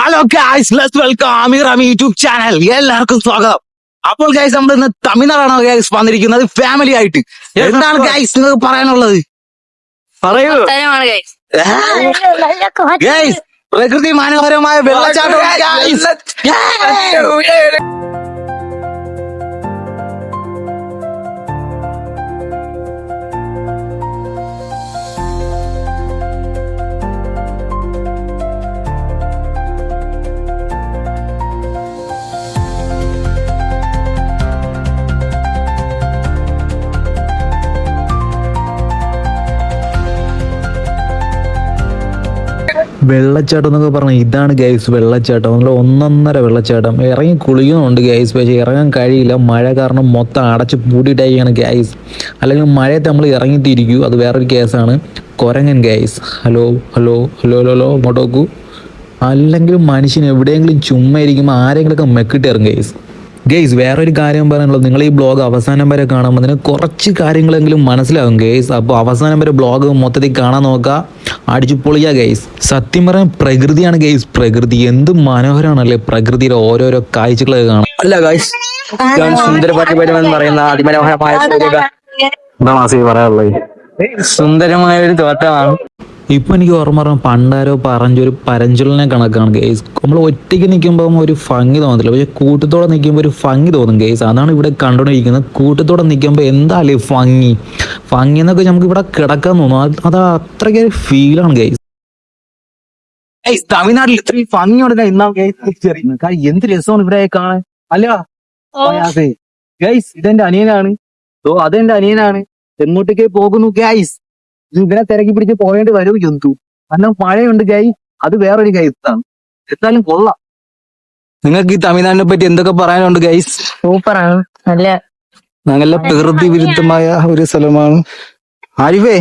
Hello guys let's welcome അമി YouTube channel എല്ലാവർക്കും സ്വാഗതം. അപ്പോൾ ഗൈസ് നമ്മൾ ഇന്ന് തമിഴ്നാടാണ് ഗൈസ് വന്നിരിക്കുന്നത്. ഫാമിലി ആയിട്ട്. എന്താണ് ഗൈസ് നിങ്ങൾക്ക് പറയാനുള്ളത്? പറയൂ. ഗൈസ് പ്രകൃതി മനോഹരമായ വെള്ളച്ചാട്ടം വെള്ളച്ചാട്ടം എന്നൊക്കെ പറഞ്ഞാൽ ഇതാണ് ഗൈസ് വെള്ളച്ചാട്ടം. നല്ല ഒന്നൊന്നര വെള്ളച്ചാട്ടം. ഇറങ്ങി കുളിക്കുന്നുണ്ട് ഗൈസ് പക്ഷേ ഇറങ്ങാൻ കഴിയില്ല. മഴ കാരണം മൊത്തം അടച്ച് പൂട്ടിയിട്ടായിരിക്കുകയാണ് ഗൈസ് അല്ലെങ്കിൽ മഴയത്ത് നമ്മൾ ഇറങ്ങിത്തിരിക്കൂ. അത് വേറൊരു കേസാണ് കൊരങ്ങൻ guys hello hello hello hello hello ഇങ്ങോട്ട് നോക്കൂ അല്ലെങ്കിൽ മനുഷ്യൻ എവിടെയെങ്കിലും ചുമ്മാ ഇരിക്കുമ്പോൾ ആരെങ്കിലുമൊക്കെ മെക്കിട്ട് ഇറങ്ങും ഗൈസ് ഗെയ്സ് വേറൊരു കാര്യം പറയാനുള്ളത്. നിങ്ങൾ ഈ ബ്ലോഗ് അവസാനം വരെ കാണുമ്പോൾ അതിന് കുറച്ച് കാര്യങ്ങളെങ്കിലും മനസ്സിലാകും ഗെയ്സ് അപ്പോൾ അവസാനം വരെ ബ്ലോഗ് മൊത്തത്തിൽ കാണാൻ നോക്കുക. അടിച്ചു പൊളിയാ ഗെയ്സ് സത്യം പറയാൻ പ്രകൃതിയാണ് ഗെയ്സ് പ്രകൃതി എന്ത് മനോഹരമാണല്ലേ? പ്രകൃതിയുടെ ഓരോരോ കാഴ്ചകളൊക്കെ കാണാം അല്ല ഗൈസ് ഞാൻ സുന്ദരപരിപരം എന്ന് പറയുന്ന അതിമനോഹരമായ സൂര്യക- പറയാനുള്ളത്. സുന്ദരമായ ഒരു തോട്ടമാണ് ഇപ്പൊ എനിക്ക് ഓർമ്മ പറഞ്ഞ പണ്ടാരോ പറഞ്ഞൊരു പരഞ്ചൊലിനെ കണക്കാണ് ഗെയ്സ് നമ്മൾ ഒറ്റയ്ക്ക് നിൽക്കുമ്പോൾ ഒരു ഭംഗി തോന്നത്തില്ല. പക്ഷെ കൂട്ടത്തോടെ നിൽക്കുമ്പോൾ ഒരു ഭംഗി തോന്നും ഗെയ്സ് അതാണ് ഇവിടെ കണ്ടുകൊണ്ടിരിക്കുന്നത്. കൂട്ടത്തോടെ നിൽക്കുമ്പോൾ എന്താല്ലേ ഭംഗി ഭംഗി എന്നൊക്കെ നമുക്ക് ഇവിടെ കിടക്കാൻ തോന്നും. അത് അത്രയ്ക്ക് ഒരു ഫീലാണ് ഗെയ്സ് ഗൈസ് തമിഴ്നാട്ടിൽ ഇത്രയും ഭംഗിയോടെ ഇന്നാ ഗൈസ് എന്ത് രസമാണ് ഇവിടെ കാണാൻ? അല്ല? ഗൈസ് ഇതെന്റെ അനിയനാണ്. ഓ അതെന്റെ അനിയനാണ്. എങ്ങോട്ടേക്ക് പോകുന്നു ഗൈസ് ഇതിനെ തിരക്കി പിടിച്ച് പോയേണ്ടി വരും ജന്തു കാരണം മഴയുണ്ട് കൈ അത് വേറൊരു കൈത്താണ് എന്തായാലും കൊള്ളാം. നിങ്ങൾക്ക് ഈ തമിഴ്നാടിനെ പറ്റി എന്തൊക്കെ പറയാനുണ്ട് ഗൈസ്? സൂപ്പറാണ്. നല്ല നല്ല പ്രകൃതി വിരുദ്ധമായ ഒരു സ്ഥലമാണ്. ആരിഫേ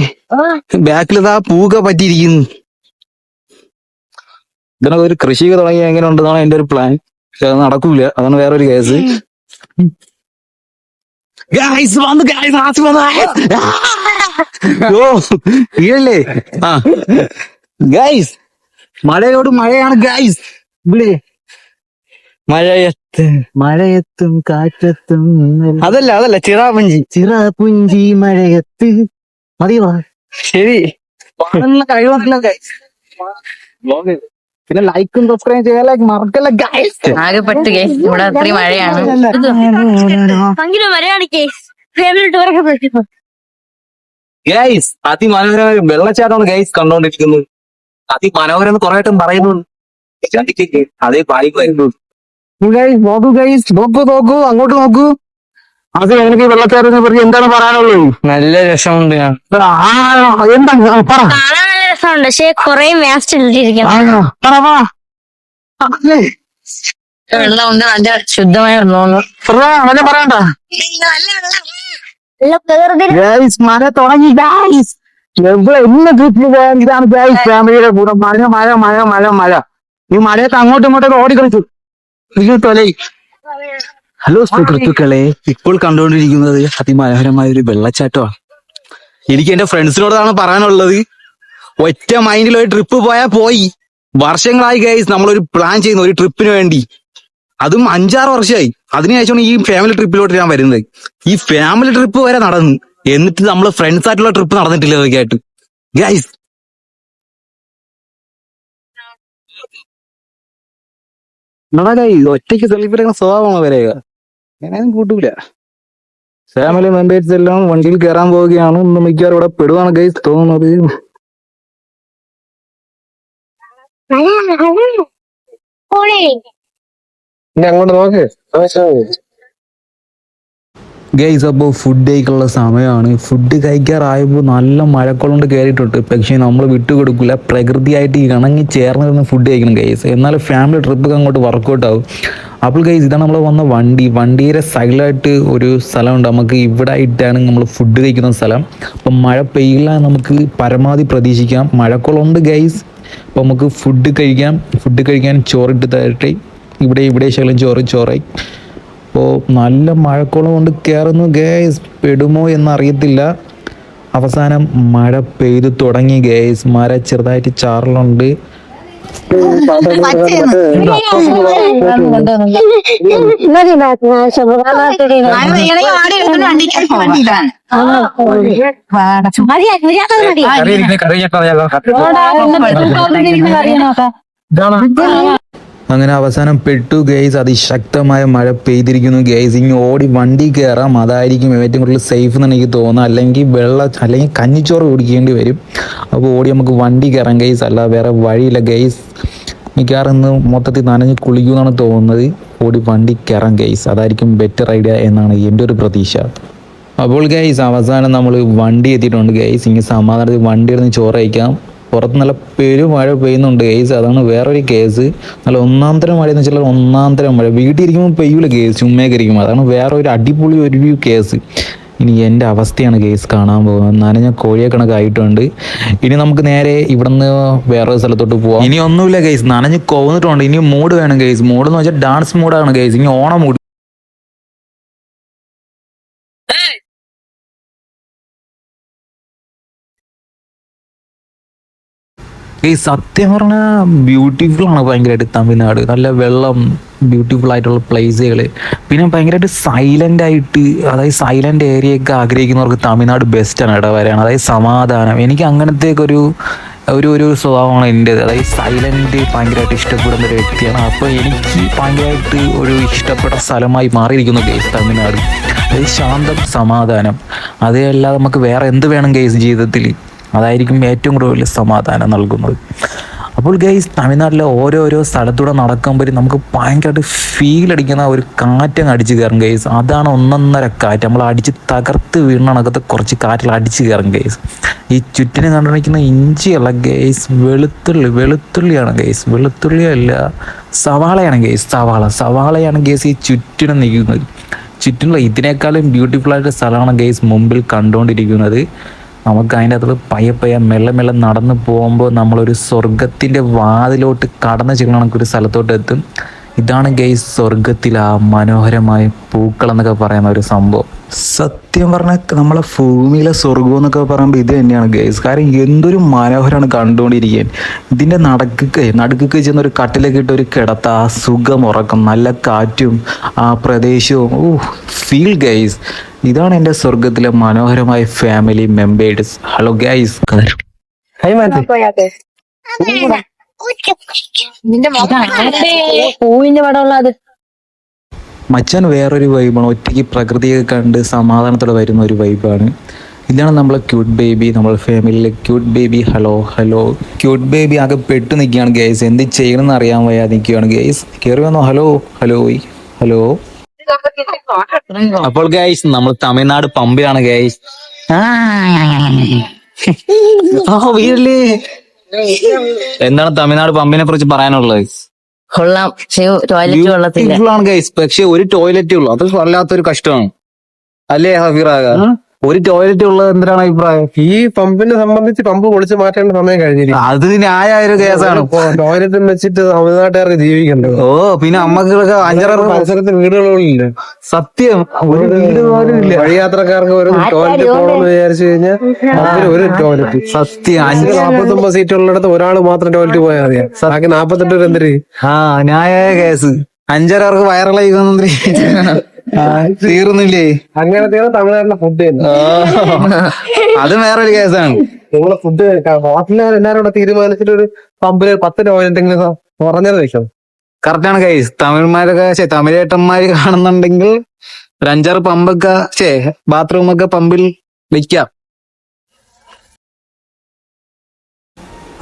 ബാക്കിലതാ പൂക പറ്റിയിരിക്കുന്നു. ഇതിനൊക്കെ ഒരു കൃഷി തുടങ്ങി എങ്ങനെ ഉണ്ടെന്നാണ് എന്റെ ഒരു പ്ലാൻ പക്ഷെ അത് നടക്കൂല. അതാണ് വേറൊരു കേസ് ഗൈസ് വന്നു ഗൈസ് ആസി വന്നു ഓ ഇല്ലേ ആ. ഗൈസ് മഴയോട് മഴയാണ് ഗൈസ് ഇവിടെ മഴയത്ത് മഴയത്തും കാറ്റത്തും അതല്ല അതല്ല ചിറാപുഞ്ചി. ചിറാപുഞ്ചി മഴയത്ത്. മതിയോ? ശരി. കഴിവാക്കില്ല ഗൈസ് പിന്നെ ലൈക്കും സബ്സ്ക്രൈബ് ചെയ്യാൻ മറക്കല്ല ഗൈസ് ആകെപ്പെട്ട് ഗൈസ് ഇവിടെ അത്രയും മഴയാണ്. ഭയങ്കര മഴയാണ് ഗൈസ് ഫാമിലി ടൂറൊക്കെ പോയിട്ട് ഗൈസ് അതിമനോഹരമായ വെള്ളച്ചാട്ടമാണ് ഗൈസ് കണ്ടോണ്ടിരിക്കുന്നത്. അതിമനോഹരം എന്ന് കുറെ വട്ടം പറയുന്നു. അതേ പാലിക്കുമായിരുന്നു ഗൈസ് നോക്കൂ ഗൈസ് നോക്കൂ നോക്കൂ. അങ്ങോട്ട് നോക്കൂ. അത് എനിക്ക് വെള്ളച്ചാട്ടത്തിനെ പറ്റി എന്താണ് പറയാനുള്ളത്? നല്ല രസമുണ്ട് ഞാൻ. ആ, പറ. നല്ല രസമുണ്ട്. പക്ഷെ കൊറേ വേസ്റ്റ് ഇട്ടിരിക്കണം. ആ, പറ പറ അല്ലേ വെള്ളം ഉണ്ട് നല്ല ശുദ്ധമായ വെള്ളമാണ്. പറയണ്ട. ഗൈസ് മഴ തുടങ്ങി ഗൈസ് എവിടെ ഇന്ന് ട്രിപ്പിൽ പോയാൽ ഇതാണ് ഗൈസ് ഫാമിലിയുടെ കൂടെ മഴ മഴ മഴ മഴ മഴ. ഈ മഴയത്ത് അങ്ങോട്ടും ഇങ്ങോട്ടും ഓടിക്കളിച്ചു. തൊലേ ഹലോ സുഹൃത്തുക്കളെ. ഇപ്പോൾ കണ്ടുകൊണ്ടിരിക്കുന്നത് അതിമനോഹരമായ ഒരു വെള്ളച്ചാട്ടമാണ്. എനിക്ക് എന്റെ ഫ്രണ്ട്സിനോടാണ് പറയാനുള്ളത്. ഒറ്റ മൈൻഡിൽ ഒരു ട്രിപ്പ് പോയാൽ പോയി. വർഷങ്ങളായി ഗൈസ് നമ്മളൊരു പ്ലാൻ ചെയ്യുന്ന ഒരു ട്രിപ്പിന് വേണ്ടി. അതും അഞ്ചാറ് വർഷമായി. അതിനുശേഷമാണ് ഈ ഫാമിലി ട്രിപ്പിലോട്ട് ഞാൻ വരുന്നത്. ഈ ഫാമിലി ട്രിപ്പ് വരെ നടന്നു എന്നിട്ട് നമ്മൾ ഫ്രണ്ട്സ് ആയിട്ടുള്ള ട്രിപ്പ് നടന്നിട്ടില്ല ഇതൊക്കെ ആയിട്ട് ഗൈസ് ഒറ്റയ്ക്ക് സെലിബ്രേറ്റ് സ്വഭാവമാണ് വരെക ഞാനും കൂട്ടൂല. ഫാമിലി മെമ്പേഴ്സ് എല്ലാം വണ്ടിയിൽ കയറാൻ പോവുകയാണ്. മിക്കവാറും ഇവിടെ പെടുവാണ് ഗൈസ് തോന്നുന്നത്. അങ്ങോട്ട് നോക്ക്. ഗൈസ് അപ്പോൾ ഫുഡ് കഴിക്കാനുള്ള സമയമാണ്. ഫുഡ് കഴിക്കാറായപ്പോൾ നല്ല മഴക്കുളം കയറിയിട്ടുണ്ട് പക്ഷേ നമ്മൾ വിട്ടുകൊടുക്കില്ല. പ്രകൃതിയായിട്ട് ഇണങ്ങി ചേർന്നിരുന്ന് ഫുഡ് കഴിക്കണം ഗൈസ് എന്നാലും ഫാമിലി ട്രിപ്പ് അങ്ങോട്ട് വർക്കൗട്ട് ആവും. അപ്പോൾ ഗൈസ് ഇതാണ് നമ്മൾ വന്ന വണ്ടി. വണ്ടിയുടെ സൈഡിലായിട്ട് ഒരു സ്ഥലമുണ്ട്. നമുക്ക് ഇവിടെ ആയിട്ടാണ് നമ്മൾ ഫുഡ് കഴിക്കുന്ന സ്ഥലം. അപ്പം മഴ പെയ്യില്ല നമുക്ക് പരമാവധി പ്രതീക്ഷിക്കാം. മഴക്കുളമുണ്ട് ഗൈസ് അപ്പോൾ നമുക്ക് ഫുഡ് കഴിക്കാം. ഫുഡ് കഴിക്കാൻ ചോറിട്ട് തരട്ടെ. ഇവിടെ ഇവിടെ ശകലം ചോറ് ചോറായി. അപ്പോൾ നല്ല മഴക്കോളം കൊണ്ട് കയറുന്നു ഗേസ് പെടുമോ എന്നറിയത്തില്ല. അവസാനം മഴ പെയ്തു തുടങ്ങി ഗേസ് മഴ ചെറുതായിട്ട് ചാറലുണ്ട്. അങ്ങനെ അവസാനം പെട്ടു ഗെയ്സ് അതിശക്തമായ മഴ പെയ്തിരിക്കുന്നു ഗെയ്സ് ഇനി ഓടി വണ്ടി കയറാം അതായിരിക്കും ഏറ്റവും കൂടുതൽ സേഫ് എന്ന് എനിക്ക് തോന്നുന്നത്. അല്ലെങ്കിൽ വെള്ള അല്ലെങ്കിൽ കഞ്ഞിച്ചോറ് കുടിക്കേണ്ടി വരും. അപ്പോൾ ഓടി നമുക്ക് വണ്ടി കയറാം ഗെയ്സ് അല്ല വേറെ വഴിയില്ല ഗെയ്സ് മിക്കവാറും ഇന്ന് മൊത്തത്തിൽ നനഞ്ഞ് കുളിക്കുമെന്നാണ് തോന്നുന്നത്. ഓടി വണ്ടി കയറാം ഗൈസ് അതായിരിക്കും ബെറ്റർ ഐഡിയ എന്നാണ് എന്റെ ഒരു പ്രതീക്ഷ. അപ്പോൾ ഗൈസ് അവസാനം നമ്മൾ വണ്ടി എത്തിയിട്ടുണ്ട് ഗൈസ് ഇങ്ങനെ സമാധാനത്തിൽ വണ്ടി എടുത്ത് ചോറ് കഴിക്കാം. പുറത്ത് നല്ല പെരുമഴ പെയ്യുന്നുണ്ട് ഗൈസ് അതാണ് വേറൊരു കേസ് നല്ല ഒന്നാം തരം മഴ എന്ന് വെച്ചാൽ ഒന്നാം തരം മഴ. വീട്ടിൽ ഇരിക്കുമ്പോൾ പെയ്യൂല കേസ് ചുമ്മയൊക്കെ ഇരിക്കുമ്പോൾ അതാണ് വേറെ ഒരു അടിപൊളി ഒരു കേസ് ഇനി എന്റെ അവസ്ഥയാണ് കേസ് കാണാൻ പോകുന്നത്. നനഞ്ഞ കോഴിയെ കണക്കായിട്ടുണ്ട്. ഇനി നമുക്ക് നേരെ ഇവിടുന്ന് വേറൊരു സ്ഥലത്തോട്ട് പോവാം. ഇനി ഒന്നുമില്ല കേസ് നനഞ്ഞ് കോന്നിട്ടുണ്ട്. ഇനി മൂഡ് വേണം കേസ് മൂഡ് എന്ന് വെച്ചാൽ ഡാൻസ് മൂഡാണ് കേസ് ഇനി ഓണം മൂഡ് സത്യം പറഞ്ഞാൽ ബ്യൂട്ടിഫുൾ ആണ് ഭയങ്കരമായിട്ട് തമിഴ്നാട്. നല്ല വെള്ളം ബ്യൂട്ടിഫുൾ ആയിട്ടുള്ള പ്ലേസുകൾ പിന്നെ ഭയങ്കരമായിട്ട് സൈലന്റ് ആയിട്ട് അതായത് സൈലന്റ് ഏരിയ ഒക്കെ ആഗ്രഹിക്കുന്നവർക്ക് തമിഴ്നാട് ബെസ്റ്റാണ് ഇവിടെ വരാൻ. അതായത് സമാധാനം. എനിക്ക് അങ്ങനത്തേക്ക് ഒരു ഒരു ഒരു സ്വഭാവമാണ് എന്റേത്. അതായത് സൈലന്റ് ഭയങ്കരമായിട്ട് ഇഷ്ടപ്പെടുന്ന ഒരു വ്യക്തിയാണ്. അപ്പോൾ എനിക്ക് ഭയങ്കരമായിട്ട് ഒരു ഇഷ്ടപ്പെട്ട സ്ഥലമായി മാറിയിരിക്കുന്നു കേസ് തമിഴ്നാട്. അതായത് ശാന്തം സമാധാനം. അതേ അല്ലാതെ നമുക്ക് വേറെ എന്ത് വേണം കേസ് ജീവിതത്തിൽ അതായിരിക്കും ഏറ്റവും കൂടുതൽ സമാധാനം നൽകുന്നത്. അപ്പോൾ ഗൈസ് തമിഴ്നാട്ടിലെ ഓരോരോ സ്ഥലത്തൂടെ നടക്കുമ്പോൾ നമുക്ക് ഭയങ്കരമായിട്ട് ഫീൽ അടിക്കുന്ന ഒരു കാറ്റങ്ങ് അടിച്ച് കയറും ഗൈസ് അതാണ് ഒന്നൊന്നര കാറ്റ്. നമ്മൾ അടിച്ച് തകർത്ത് വീണണക്കത്തെ കുറച്ച് കാറ്റിൽ അടിച്ച് കയറും ഗൈസ് ഈ ചുറ്റിനെ കണ്ടുപിടിക്കുന്ന ഇഞ്ചിയല്ല ഗൈസ് വെളുത്തുള്ളി വെളുത്തുള്ളിയാണ് ഗൈസ് വെളുത്തുള്ളിയല്ല സവാളയാണ് ഗൈസ് സവാള. സവാളയാണ് ഗൈസ് ഈ ചുറ്റിനെ നിൽക്കുന്നത്. ചുറ്റിനുള്ള ഇതിനേക്കാളും ബ്യൂട്ടിഫുൾ ആയിട്ട് സ്ഥലമാണ് ഗൈസ് മുമ്പിൽ കണ്ടുകൊണ്ടിരിക്കുന്നത്. നമുക്ക് അതിന്റെ അകത്ത് പയ്യെ പയ്യെ മെല്ലെ മെല്ലെ നടന്ന് പോകുമ്പോൾ നമ്മളൊരു സ്വർഗത്തിന്റെ വാതിലോട്ട് കടന്നു ചെല്ലണ ഒരു സ്ഥലത്തോട്ട് എത്തും. ഇതാണ് ഗൈ സ്വർഗത്തിൽ ആ മനോഹരമായ പൂക്കൾ എന്നൊക്കെ പറയുന്ന ഒരു സംഭവം. സത്യം പറഞ്ഞാൽ നമ്മളെ ഭൂമിയിലെ സ്വർഗം എന്നൊക്കെ പറയുമ്പോൾ ഇത് തന്നെയാണ് ഗൈസ് കാരണം എന്തൊരു മനോഹരമാണ് കണ്ടുകൊണ്ടിരിക്കാൻ. ഇതിന്റെ നടക്കുക നടുക്കൊക്കെ ചെന്ന ഒരു കട്ടിലൊക്കെ ഇട്ട് ഒരു കിടത്ത ആ സുഖം ഉറക്കം നല്ല കാറ്റും ആ പ്രദേശവും ഓ ഫീൽ ഗൈസ് ഇതാണ് എന്റെ സ്വർഗത്തിലെ മനോഹരമായ ഫാമിലി മെമ്പേഴ്സ് ഹലോ ഗൈസ് പൂവിന്റെ പടമുള്ള അത് മച്ചാൻ വേറൊരു വൈബാണ് ഒറ്റയ്ക്ക് പ്രകൃതിയൊക്കെ കണ്ട് സമാധാനത്തോടെ വരുന്ന ഒരു വൈബാണ് ഇതാണ് നമ്മളെ ക്യൂട്ട് ബേബി നമ്മളെ ഫാമിലിയിലെ cute baby hello hello cute baby ആകെ പെട്ട് നിൽക്കുകയാണ് ഗൈസ് എന്ത് ചെയ്യണമെന്ന് അറിയാൻ വയ്യാതെ നിൽക്കുകയാണ് ഗൈസ് കയറി വന്നോ. ഹലോ ഹലോ ഹലോ അപ്പോൾ ഗൈസ് നമ്മൾ തമിഴ്നാട് പമ്പിലാണ് ഗൈസ് വീരല്ലേ എന്താണ് തമിഴ്നാട് പമ്പിനെ കുറിച്ച് പറയാനുള്ളത്? കൊള്ളാം. പക്ഷേ ടോയ്ലറ്റ് ആണ് ഗൈസ് പക്ഷെ ഒരു ടോയ്ലറ്റേ ഉള്ളൂ. അത് വല്ലാത്തൊരു കഷ്ടമാണ്. അല്ലേ ഹഫീറാക ഒരു ടോയ്ലറ്റ് ഉള്ളത് എന്തിനാണ് അഭിപ്രായം? ഈ പമ്പിനെ സംബന്ധിച്ച് പമ്പ് പൊളിച്ച് മാറ്റേണ്ട സമയം കഴിഞ്ഞിരിക്കും അത് ന്യായ ഒരു കേസാണ്. ടോയ്ലറ്റ് വെച്ചിട്ട് തമിഴ്നാട്ടുകാർക്ക് ജീവിക്കണ്ടോ? ഓ പിന്നെ അമ്മക്കൊക്കെ അഞ്ചാറ് പരിസരത്ത് വീടുകളില്ല സത്യം. ഒരു വീട് പോലും ഇല്ല. വഴിയാത്രക്കാർക്ക് ഒരു ടോയ്ലറ്റ് പോകണമെന്ന് വിചാരിച്ചു കഴിഞ്ഞാൽ ഒരു ടോയ്ലറ്റ്. സത്യം. അഞ്ച് നാപ്പത്തൊമ്പത് സീറ്റ് ഉള്ളിടത്ത് ഒരാൾ മാത്രം ടോയ്ലറ്റ് പോയാൽ മതിയാ ബാക്കി നാപ്പത്തെട്ട് പേര് എന്തിരി ആ ന്യായ കേസ്. അഞ്ചാറവർക്ക് വയറിളകി തീർന്നില്ലേ? അങ്ങനത്തെയാണ് തമിഴ്നാട്ടിലെ ഫുഡ് അത് വേറൊരു കേസാണ്. നിങ്ങളെ ഫുഡ് ഹോട്ടലുകാർ എല്ലാരും കൂടെ തീരുമാനിച്ചിട്ട് ഒരു പമ്പിൽ പത്ത് രൂപ എന്തെങ്കിലും കുറഞ്ഞത് വെക്കണം കറക്റ്റാണ് കൈസ് തമിഴ്മാരൊക്കെ ശേ തമിഴേട്ടന്മാര് കാണുന്നുണ്ടെങ്കിൽ ഒരു അഞ്ചാറ് പമ്പൊക്കെ ശേ ബാത്റൂമൊക്കെ പമ്പിൽ വെക്കാം.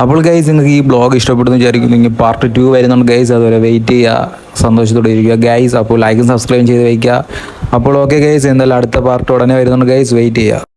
അപ്പോൾ ഗൈസ് നിങ്ങൾക്ക് ഈ ബ്ലോഗ് ഇഷ്ടപ്പെടുന്നു വിചാരിക്കുന്നു. പാർട്ട് ടു വരുന്നുണ്ട് ഗൈസ് അതുവരെ വെയിറ്റ് ചെയ്യുക. സന്തോഷത്തോടെ ഇരിക്കുക. ഗൈസ് അപ്പോൾ ലൈക്കും സബ്സ്ക്രൈബ് ചെയ്ത് വയ്ക്കുക അപ്പോൾ ഓക്കെ ഗൈസ് എന്തായാലും അടുത്ത പാർട്ട് ഉടനെ വരുന്നുണ്ട് ഗൈസ് വെയിറ്റ് ചെയ്യുക.